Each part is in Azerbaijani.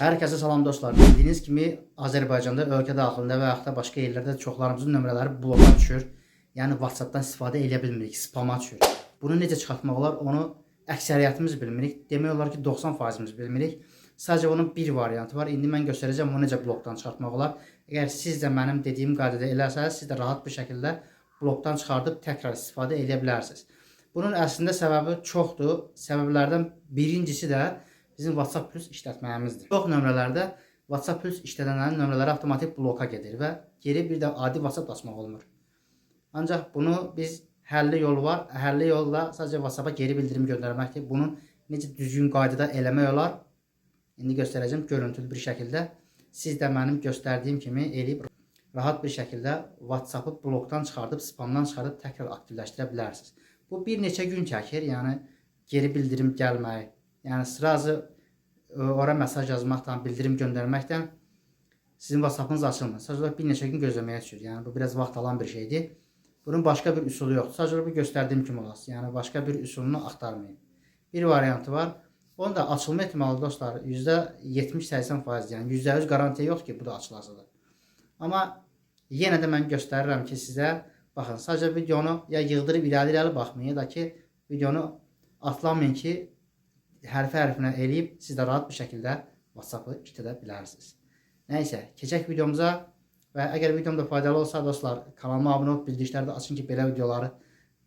Hər salam dostlar. Bildiyiniz kimi Azərbaycanda ölkə daxilində və yaxud da başqa yerlərdə çoxlarımızın nömrələri bloka düşür. Yəni WhatsApp-dan istifadə edə bilmirik, spama düşür. Bunu necə çıxartmaq olar, onu əksəriyyətimiz bilmirik. Demək olar ki, 90%imiz bilmirik. Sadəcə onun bir variantı var. İndi mən göstərəcəm onu necə blokdan çıxartmaq olar. Əgər siz də mənim dediyim qaydada eləsəniz, siz də rahat bir şəkildə blokdan çıxardıb təkrar istifadə edə bilərsiniz. Bunun əslində səbəbi çoxdur. Səbəblərdən birincisi də bizim WhatsApp Plus işlətməyimizdir. Çox nömrələrdə WhatsApp Plus işlədənlərin nömrələri avtomatik bloka gedir və geri bir də adi WhatsApp açmaq olmur. Ancaq bunu biz həlli yolu var. Həlli yolla sadəcə WhatsApp-a geri bildirim göndərməkdir. Bunun necə düzgün qaydada eləmək olar? İndi göstərəcəm görüntülü bir şəkildə. Siz də mənim göstərdiyim kimi eləyib rahat bir şəkildə WhatsApp-ı blokdan çıxardıb, spamdan çıxardıb təkrar aktivləşdirə bilərsiniz. Bu bir neçə gün çəkir, yəni geri bildirim gəlməyi, yəni sırası ə, ora mesaj yazmaqdan, bildirim göndərməkdən sizin WhatsApp-ınız açılmır. Sadəcə olaraq bir neçə gün gözləməyə düşür. Yəni bu biraz vaxt alan bir şeydir. Bunun başqa bir üsulu yoxdur. Sadəcə bu göstərdiyim kimi olasın. Yəni başqa bir üsulunu axtarmayın. Bir variantı var. Onun da açılma ehtimalı dostlar %70-80%, yəni %100 garantiya yoxdur ki, bu da açılacaq. Amma yenə də mən göstərirəm ki, sizə baxın, sadəcə videonu ya yığdırıb irəli-irəli baxmayın, da ki, videonu atlamayın ki, hərfi-hərfinə eləyib siz də rahat bir şəkildə WhatsApp-ı işlədə bilərsiniz. Nəysə, keçək videomuza və əgər videom da faydalı olsa dostlar, kanalıma abunə olub bildirişləri də açın ki, belə videoları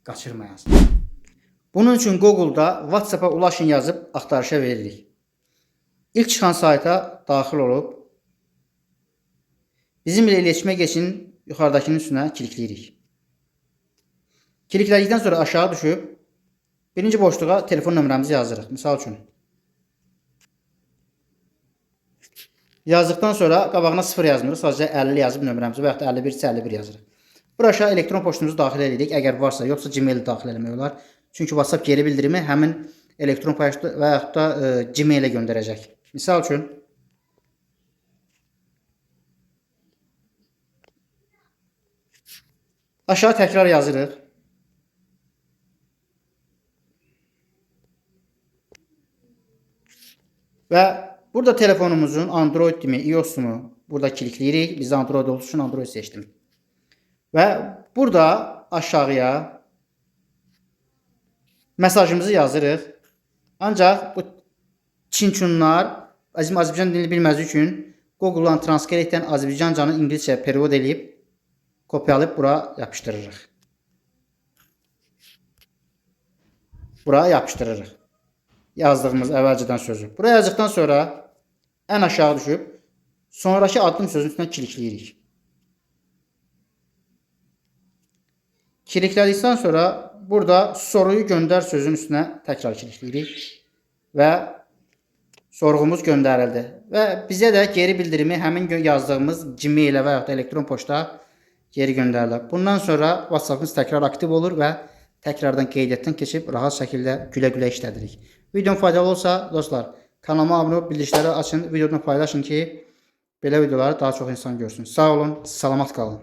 qaçırmayasınız. Bunun üçün Google-da WhatsApp-a ulaşın yazıb axtarışa veririk. İlk çıxan sayta daxil olub bizimlə iletişimə keçin yuxarıdakının üstünə klikləyirik. Kliklədikdən sonra aşağı düşüb birinci boşluğa telefon nömrəmizi yazırıq. Misal üçün Yazdıqdan sonra qabağına 0 yazmırıq. Sadəcə 50 yazıb nömrəmizi və yaxud da 51 isə 51 yazırıq. Bura aşağı elektron poçtumuzu daxil edirik. Əgər varsa, yoxsa Gmail daxil eləmək olar. Çünki WhatsApp geri bildirimi həmin elektron poçtu və yaxud da e, Gmail-ə göndərəcək. Misal üçün aşağı təkrar yazırıq. Və burada telefonumuzun Android mi, iOS mu burada klikləyirik. Biz Android olduğu üçün Android seçdim. Və burada aşağıya mesajımızı yazırıq. Ancaq bu Çinçunlar bizim Azərbaycan dilini bilmədiyi üçün Google-dan transkript edən Azərbaycancanı ingiliscə periyod eləyib kopyalayıb bura yapışdırırıq. Bura yapışdırırıq. Yazdığımız əvvəlcədən sözü. Buraya yazdıqdan sonra ən aşağı düşüb sonrakı addım sözünün üstünə klikləyirik. Kliklədikdən sonra burada soruyu göndər sözünün üstünə təkrar klikləyirik və sorğumuz göndərildi və bizə də geri bildirimi həmin gün yazdığımız Gmail-ə və yaxud da elektron poçta geri göndərilir. Bundan sonra WhatsApp-ımız təkrar aktiv olur və təkrardan qeydiyyatdan keçib rahat şəkildə gülə-gülə işlədirik. Videom faydalı olsa dostlar, kanalıma abunə olub bildirişləri açın, videonu paylaşın ki, belə videoları daha çox insan görsün. Sağ olun, salamat qalın.